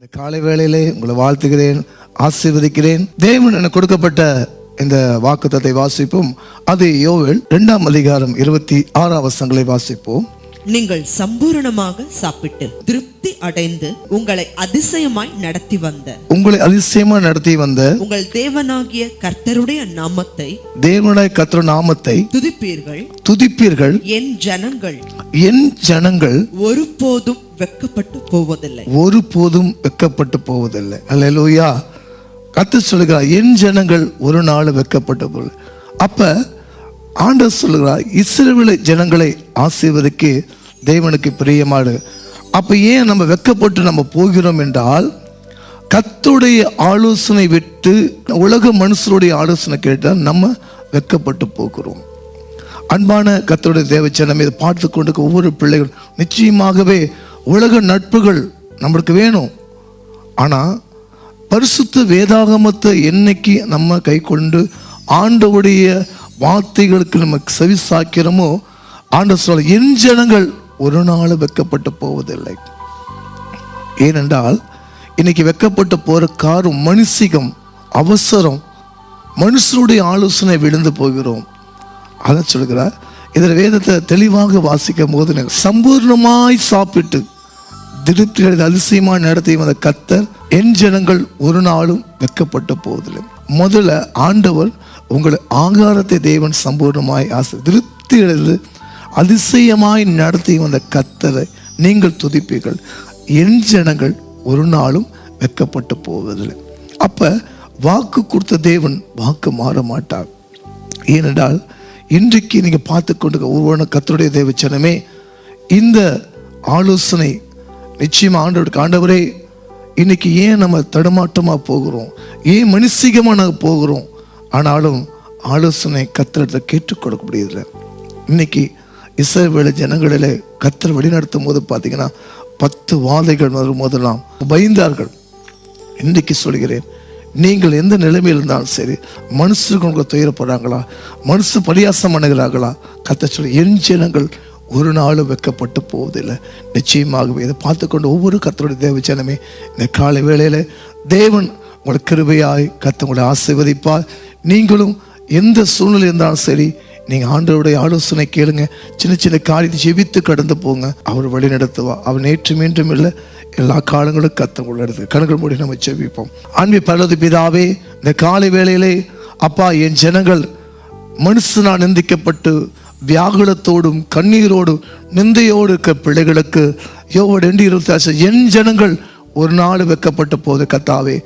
இந்த காலை வேளையிலே உங்களை வாழ்த்துகிறேன் ஆசீர்வதிக்கிறேன். தேவன் எனக்கு கொடுக்கப்பட்ட இந்த வாக்குத்தத்தை வாசிப்போம். அது யோவேல் இரண்டாம் அதிகாரம் இருபத்தி ஆறாம் வசங்களை வாசிப்போம். நீங்கள் சம்பூரணமாக சாப்பிட்டு திருப்தி அடைந்து உங்களை அதிசயமாய் நடத்தி வந்த உங்களை அதிசயமா நடத்தி வந்த உங்கள் தேவனாகிய கர்த்தருடைய நாமத்தை தேவனுடைய கத்திர நாமத்தை துதிப்பீர்கள். துதிப்பீர்கள். என் ஜனங்கள் என் ஜனங்கள் ஒருபோதும் வெட்கப்பட்டு போவதில்லை. ஒருபோதும் வெக்கப்பட்டு போவதில்லை. அல்லேலூயா கத்து சொல்லுகிறார் என் ஜனங்கள் ஒரு நாள் வெக்கப்பட்டு போல அப்ப ஆண்டவர் சொல்லுகிறார் இஸ்ரவேல் ஜனங்களை ஆசீர்வதிக்கு தேவனுக்கு பிரியமாடு. அப்ப ஏன் நம்ம வெக்கப்பட்டு நம்ம போகிறோம் என்றால் கத்துடைய ஆலோசனை விட்டு உலக மனுஷருடைய ஆலோசனை கேட்டால் நம்ம வெக்கப்பட்டு போகிறோம். அன்பான கத்தருடைய தேவச்சனம் இதை பார்த்து கொண்டு ஒவ்வொரு பிள்ளைகள் நிச்சயமாகவே உலக நட்புகள் நம்மளுக்கு வேணும். ஆனால் பரிசுத்த வேதாகமத்தை என்னைக்கு நம்ம கை கொண்டு ஆண்டவுடைய வார்த்தைகளுக்கு நம்ம செவி சாக்கிறோமோ ஆண்டு சொல்ல என் ஜனங்கள் ஒரு நாள் வெக்கப்பட்டு போவதில்லை. ஏனென்றால் இன்னைக்கு வெக்கப்பட்டு போகிற காரும் மனுஷிகம் அவசரம். மனுஷனுடைய ஆலோசனை விழுந்து போகிறோம். அதை சொல்கிறார் இதில் வேதத்தை தெளிவாக வாசிக்கும் போது எனக்கு சம்பூர்ணமாய் சாப்பிட்டு திருப்தி அடைந்த அதிசயமாக நடத்தையும் வந்த கத்தர் என் ஜனங்கள் ஒரு நாளும் வெக்கப்பட்ட போவதில்லை முதல்ல ஆண்டவர் உங்களை ஆகாரத்தை தேவன் சம்பூர்ணமாய் ஆசை திருப்தி அடைந்து அதிசயமாய் நடத்தியும் வந்த கத்தரை நீங்கள் துதிப்பீர்கள். என் ஜனங்கள் ஒரு நாளும் வெக்கப்பட்டு போவதில்லை. அப்ப வாக்கு கொடுத்த தேவன் வாக்கு மாற மாட்டார். ஏனென்றால் இன்றைக்கு நீங்க பார்த்து கொண்டு ஒவ்வொரு கத்தருடைய தேவச்சனமே இந்த ஆலோசனை நிச்சயமா ஆண்டவருக்கு ஆண்டவரே இன்னைக்கு ஏன் நம்ம தடுமாட்டமா போகிறோம்? ஏன் மனுஷிகமாக நாங்கள் போகிறோம்? ஆனாலும் ஆலோசனை கத்திரத்தை கேட்டுக் கொடுக்க முடியல இன்னைக்கு இசைவேளை ஜனங்களிலே கத்தர் வழிநடத்தும் போது பார்த்தீங்கன்னா பத்து வாதைகள் வரும் போதெல்லாம் பயந்தார்கள். இன்றைக்கு சொல்கிறேன் நீங்கள் எந்த நிலைமையில் இருந்தாலும் சரி மனுஷருக்கு உங்களுக்கு துயரப்படுறாங்களா? மனுஷ பரியாசம் பண்ணுகிறார்களா? கத்த சொல்லி என் ஜனங்கள் ஒரு நாளும் வைக்கப்பட்டு போவதில்லை. நிச்சயமாகவே இதை பார்த்துக்கொண்டு ஒவ்வொரு கத்தருடைய தேவ ஜனமே இந்த காலை வேளையில் தேவன் உங்களுக்கு கிருபையாய் கத்த உங்களை ஆசீர்வதிப்பார். நீங்களும் எந்த சூழ்நிலை இருந்தாலும் சரி நீங்கள் ஆண்டவருடைய ஆலோசனை கேளுங்க. சின்ன சின்ன காரியத்தை ஜெபித்து கடந்து போங்க. அவர் வழி நடத்துவா. அவர் நேற்று மீண்டும் இல்லை. எல்லா காலங்களும் கத்த உள்ள கண்கள் மூடி நம்ம ஜெபிப்போம். அன்பி பலது பிதாவே இந்த காலை வேளையிலே அப்பா என் ஜனங்கள் மனுஷனால் நிந்திக்கப்பட்டு வியாகுலத்தோடும் கண்ணீரோடும் நிந்தையோடு இருக்க பிள்ளைகளுக்கு யோவோடு எண்டி இருபத்தி என் ஜனங்கள் ஒரு நாள் வைக்கப்பட்ட போது கத்தாவே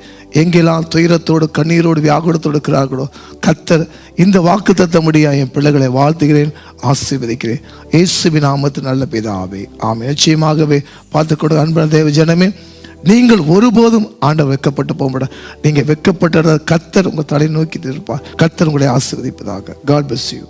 எங்கெல்லாம் துயரத்தோடு கண்ணீரோடு வியாகுலத்தோடு இருக்கிறார்களோ கத்தர் இந்த வாக்கு தத்த முடியா என் பிள்ளைகளை வாழ்த்துகிறேன் ஆசீர்வதிக்கிறேன். இயேசுவி நாமத்து நல்ல பிதாவே ஆம் நிச்சயமாகவே பார்த்துக்கொடு அன்பான தேவ ஜனமே நீங்கள் ஒருபோதும் ஆண்டவர் வெக்கப்பட்டு போக மாட்டார் நீங்கள் வெக்கப்பட்ட கத்தர் உங்கள் தலை நோக்கி இருப்பார் கத்தர் உங்களை ஆசீர்வதிப்பதாக. God bless you